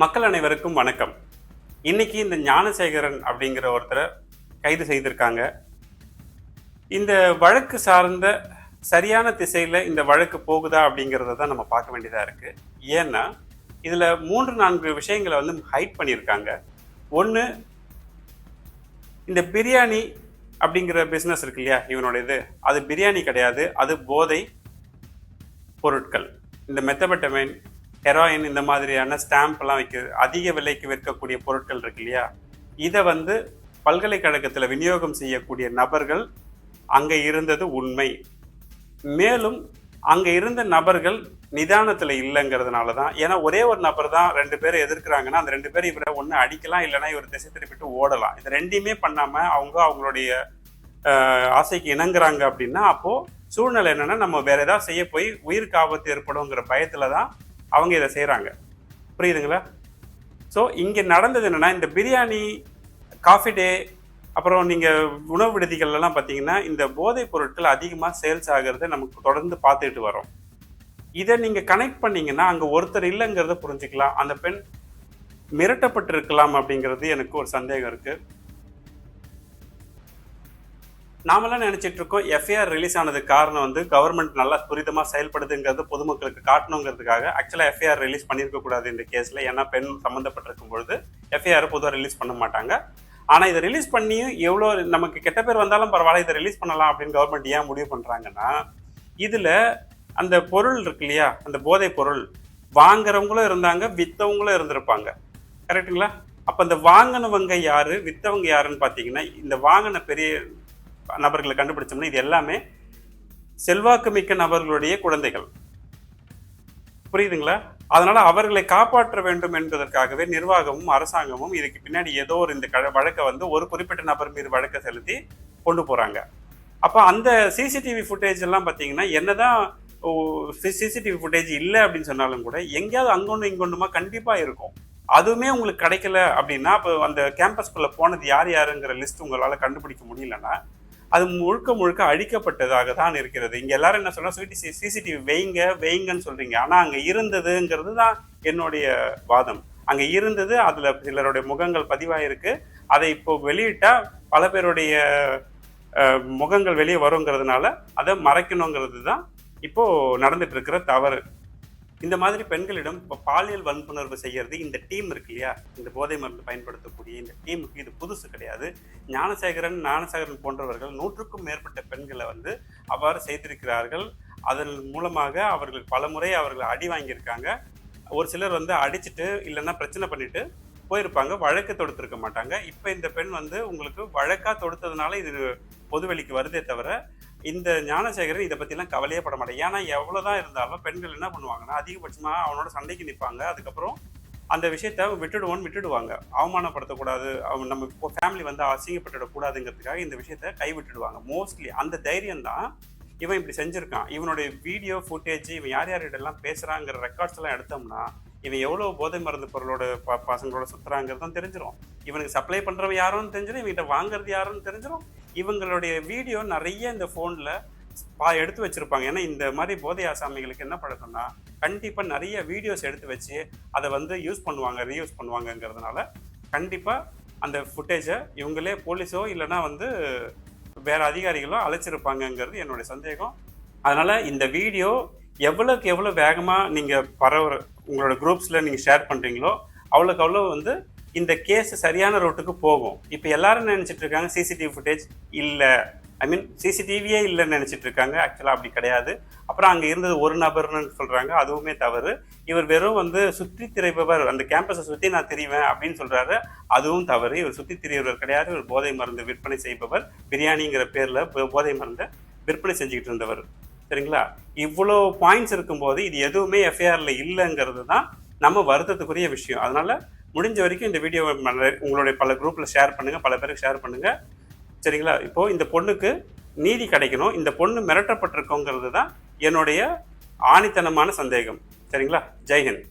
மக்கள் அனைவருக்கும் வணக்கம். இன்னைக்கு இந்த ஞானசேகரன் அப்படிங்கிற ஒருத்தரை கைது செய்திருக்காங்க. இந்த வழக்கு சார்ந்த சரியான திசையில் இந்த வழக்கு போகுதா அப்படிங்கிறத தான் நம்ம பார்க்க வேண்டியதாக இருக்குது ஏன்னா இதில் மூன்று நான்கு விஷயங்களை வந்து ஹைட் பண்ணியிருக்காங்க. ஒன்று இந்த பிரியாணி அப்படிங்கிற பிஸ்னஸ் இருக்கு இல்லையா? இவனோட இது. அது பிரியாணி கிடையாது. அது போதை பொருட்கள். இந்த மெத்தபட்டமேன் ஹெராயின் இந்த மாதிரியான ஸ்டாம்ப்லாம் வைக்க அதிக விலைக்கு விற்கக்கூடிய பொருட்கள் இருக்கு இல்லையா? இதை வந்து பல்கலைக்கழகத்தில் விநியோகம் செய்யக்கூடிய நபர்கள் அங்கே இருந்தது உண்மை. மேலும் அங்கே இருந்த நபர்கள் நிதானத்தில் இல்லைங்கிறதுனால தான் ஏன்னா ஒரே ஒரு நபர் தான் ரெண்டு பேர் எதிர்க்கிறாங்கன்னா அந்த ரெண்டு பேரும் இவரை ஒன்று அடிக்கலாம் இல்லைன்னா இவர் திசை திருப்பிட்டு ஓடலாம். இது ரெண்டையுமே பண்ணாமல் அவங்க அவங்களுடைய ஆசைக்கு இணங்குறாங்க அப்படின்னா அப்போது சூழ்நிலை என்னென்னா நம்ம வேறு ஏதாவது செய்ய போய் உயிருக்கு ஆபத்து ஏற்படுங்கிற பயத்தில் தான் அவங்க இதை செய்கிறாங்க புரியுதுங்களா? ஸோ இங்கே நடந்தது என்னன்னா இந்த பிரியாணி காஃபி டே அப்புறம் நீங்கள் உணவு விடுதிகள்லாம் பார்த்தீங்கன்னா இந்த போதைப் பொருட்கள் அதிகமாக சேல்ஸ் ஆகிறத நமக்கு தொடர்ந்து பார்த்துட்டு வரோம். இதை நீங்கள் கனெக்ட் பண்ணிங்கன்னா அங்கே ஒருத்தர் இல்லைங்கிறத புரிஞ்சுக்கலாம். அந்த பெண் மிரட்டப்பட்டிருக்கலாம் அப்படிங்கிறது எனக்கு ஒரு சந்தேகம் இருக்குது நாமெல்லாம் நினச்சிட்டு இருக்கோம் எஃப்ஐஆர் ரிலீஸ் ஆனதுக்கு காரணம் வந்து கவர்மெண்ட் நல்லா துரிதமாக செயல்படுதுங்கிறது பொதுமக்களுக்கு காட்டணுங்கிறதுக்காக ஆக்சுவலாக எஃப்ஐஆர் ரிலீஸ் பண்ணியிருக்கக்கூடாது இந்த கேஸில் ஏன்னா பெண் சம்மந்தப்பட்டிருக்கும் பொழுது எஃப்ஐஆர் பொதுவாக ரிலீஸ் பண்ண மாட்டாங்க. ஆனால் இதை ரிலீஸ் பண்ணியும் எவ்வளோ நமக்கு கெட்ட பேர் வந்தாலும் பரவாயில்ல இதை ரிலீஸ் பண்ணலாம் அப்படின்னு கவர்மெண்ட் ஏன் முடிவு பண்ணுறாங்கன்னா இதில் அந்த பொருள் இருக்கு இல்லையா அந்த போதைப் பொருள் வாங்குறவங்களும் இருந்தாங்க வித்தவங்களும் இருந்திருப்பாங்க. கரெக்ட்டுங்களா அப்போ இந்த வாங்கினவங்க யாரு வித்தவங்க யாருன்னு பார்த்தீங்கன்னா இந்த வாங்கின பெரிய நபர்களை கண்டுபிடிச்சோம்னா இது எல்லாமே செல்வாக்கு மிக்க நபர்களுடைய குழந்தைகள். புரியுதுங்களா? அதனால அவர்களை காப்பாற்ற வேண்டும் என்பதற்காகவே நிர்வாகமும் அரசாங்கமும் இதுக்கு பின்னாடி ஏதோ ஒரு இந்த வழக்கை வந்து ஒரு குறிப்பிட்ட நபர் மீது வழக்கை செலுத்தி கொண்டு போறாங்க. அப்போ அந்த சிசிடிவி ஃபுட்டேஜ் எல்லாம் பார்த்தீங்கன்னா என்னதான் சிசிடிவி ஃபுட்டேஜ் இல்லை அப்படின்னு சொன்னாலும் கூட எங்கேயாவது அங்கொன்று இங்கொன்றுமா கண்டிப்பாக இருக்கும். அதுவுமே உங்களுக்கு கிடைக்கல அப்படின்னா இப்போ அந்த கேம்பஸ்குள்ளே போனது யார் யாருங்கிற லிஸ்ட் உங்களால் கண்டுபிடிக்க முடியலன்னா அது முழுக்க முழுக்க அழிக்கப்பட்டதாக தான் இருக்கிறது. இங்க எல்லாரும் என்ன சொல்றா சிசிடிவி வெயிங்க வெயிங்கன்னு சொல்றீங்க. ஆனா அங்க இருந்ததுங்கிறது தான் என்னுடைய வாதம். அங்க இருந்தது அதுல சிலருடைய முகங்கள் பதிவாயிருக்கு. அதை இப்போ வெளியிட்டா பல பேருடைய முகங்கள் வெளியே வருங்கிறதுனால அதை மறைக்கணுங்கிறது தான் இப்போ நடந்துட்டு இருக்கிற தவறு. இந்த மாதிரி பெண்களிடம் இப்போ பாலியல் வன்புணர்வு செய்கிறது இந்த டீம் இருக்கு இல்லையா? இந்த போதை மருந்து பயன்படுத்தக்கூடிய இந்த டீமுக்கு இது புதுசு கிடையாது. ஞானசேகரன் ஞானசேகரன் போன்றவர்கள் நூற்றுக்கும் மேற்பட்ட பெண்களை வந்து அவ்வாறு செய்திருக்கிறார்கள். அதன் மூலமாக அவர்கள் பலமுறை அவர்கள் அடி வாங்கியிருக்காங்க. ஒரு சிலர் வந்து அடிச்சிட்டு இல்லைன்னா பிரச்சனை பண்ணிட்டு போயிருப்பாங்க. வழக்கு தொடுத்திருக்க மாட்டாங்க. இப்போ இந்த பெண் வந்து உங்களுக்கு வழக்காக தொடுத்ததுனால இது பொதுவெளிக்கு வருதே தவிர இந்த ஞானசேகரன் இதை பற்றிலாம் கவலையே பட மாட்டேன். ஏன்னா எவ்வளோதான் இருந்தாலும் பெண்கள் என்ன பண்ணுவாங்கன்னா அதிகபட்சமாக அவனோட சண்டைக்கு நிற்பாங்க அதுக்கப்புறம் அந்த விஷயத்த விட்டுடுவோன்னு விட்டுடுவாங்க. அவமானப்படுத்தக்கூடாது. அவன் நம்ம இப்போ ஃபேமிலி வந்து அசிங்கப்பட்டுடக்கூடாதுங்கிறதுக்காக இந்த விஷயத்த கை விட்டுடுவாங்க மோஸ்ட்லி அந்த தைரியம் தான் இவன் இப்படி செஞ்சுருக்கான். இவனுடைய வீடியோ ஃபுட்டேஜ் இவன் யார் யார்கிட்டலாம் பேசுகிறாங்கிற ரெக்கார்ட்ஸ் எல்லாம் எடுத்தோம்னா இவன் எவ்வளோ போதை மருந்து பொருளோட ப பசங்களோட சுற்றுறாங்கிறது தான் தெரிஞ்சிடும் இவனுக்கு சப்ளை பண்ணுறவன் யாருன்னு தெரிஞ்சிடும் இவன்கிட்ட வாங்குறது யாருன்னு தெரிஞ்சிடும் இவங்களுடைய வீடியோ நிறைய இந்த ஃபோனில் பா எடுத்து வச்சுருப்பாங்க. ஏன்னா இந்த மாதிரி போதை ஆசாமிகளுக்கு என்ன பழக்கம்னா கண்டிப்பாக நிறைய வீடியோஸ் எடுத்து வச்சு அதை வந்து யூஸ் பண்ணுவாங்க ரீயூஸ் பண்ணுவாங்கங்கிறதுனால கண்டிப்பாக அந்த ஃபுட்டேஜை இவங்களே போலீஸோ இல்லைன்னா வந்து வேறு அதிகாரிகளோ அழைச்சிருப்பாங்கங்கிறது என்னுடைய சந்தேகம். அதனால் இந்த வீடியோ எவ்வளோக்கு எவ்வளோ வேகமாக நீங்கள் பரவ உங்களோட குரூப்ஸில் நீங்கள் ஷேர் பண்ணுறீங்களோ அவ்வளோக்கு அவ்வளோ வந்து இந்த கேஸ் சரியான ரூட்டுக்கு போகும். இப்போ எல்லாரும் நினச்சிட்டு இருக்காங்க சிசிடிவி ஃபுட்டேஜ் இல்லை. ஐ மீன் சிசிடிவியே இல்லைன்னு நினச்சிட்டு இருக்காங்க. ஆக்சுவலாக அப்படி கிடையாது. அப்புறம் அங்கே இருந்தது ஒரு நபர்னு சொல்கிறாங்க அதுவுமே தவறு. இவர் வெறும் வந்து சுற்றி திரைப்பவர் அந்த கேம்பஸை சுற்றி நான் தெரிவேன் அப்படின்னு சொல்கிறாரு அதுவும் தவறு. இவர் சுற்றி திரியவர் கிடையாது. இவர் போதை மருந்து விற்பனை செய்பவர். பிரியாணிங்கிற பேரில் போதை மருந்தை விற்பனை செஞ்சுக்கிட்டு இருந்தவர். சரிங்களா? இவ்வளோ பாயிண்ட்ஸ் இருக்கும்போது இது எதுவுமே எஃப்ஐஆரில் இல்லைங்கிறது தான் நம்ம வருத்தத்துக்குரிய விஷயம். அதனால முடிஞ்ச வரைக்கும் இந்த வீடியோவை உங்களுடைய பல குரூப்பில் ஷேர் பண்ணுங்கள் பல பேருக்கு ஷேர் பண்ணுங்கள் சரிங்களா? இப்போது இந்த பொண்ணுக்கு நீதி கிடைக்கணும். இந்த பொண்ணு மிரட்டப்பட்டிருக்கோங்கிறது தான் என்னுடைய ஆணித்தனமான சந்தேகம். சரிங்களா? ஜெய்ஹிந்த்.